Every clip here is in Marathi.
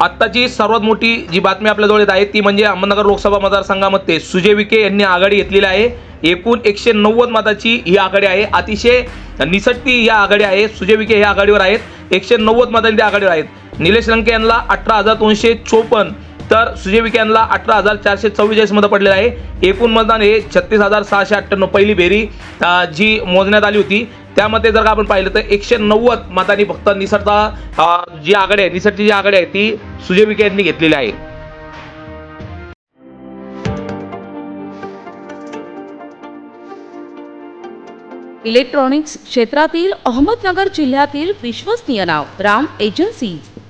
आत्ताची सर्वात मोठी जी बातमी आपल्याजवळ येत आहे ती म्हणजे अहमदनगर लोकसभा मतदारसंघामध्ये सुजय विखे यांनी आघाडी घेतलेली आहे. एकूण एकशे नव्वद मताची ही आघाडी आहे. अतिशय निसटती ही आघाडी आहे. सुजय विखे हे आघाडीवर आहेत. एकशे नव्वद मतांनी ते आघाडीवर आहेत. निलेश लंके यांना अठरा हजार दोनशे चोपन्न तर सुजय विखे यांना अठरा हजार चारशे चव्वेचाळीस मतं पडलेलं आहे. एकूण मतदान हे छत्तीस हजार सहाशे अठ्ठ्याण्णव पहिली बेरी जी मोजण्यात आली होती. त्यामध्ये जर का आपण पाहिलं तर एकशे नव्वद मतांनी फक्त निसरता जी आघाडी आहे निसरची जी आघाडी आहे ती सुजय विखे यांनी घेतलेली आहे. इलेक्ट्रॉनिक्स क्षेत्रातील अहमदनगर जिल्ह्यातील विश्वसनीय नाव Ram agencies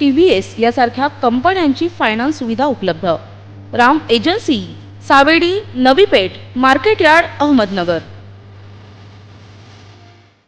T V S यासारख्या कंपन्यांची फायनान्स सुविधा उपलब्ध. Ram agency Savedi Navi Peth market yard Ahmednagar.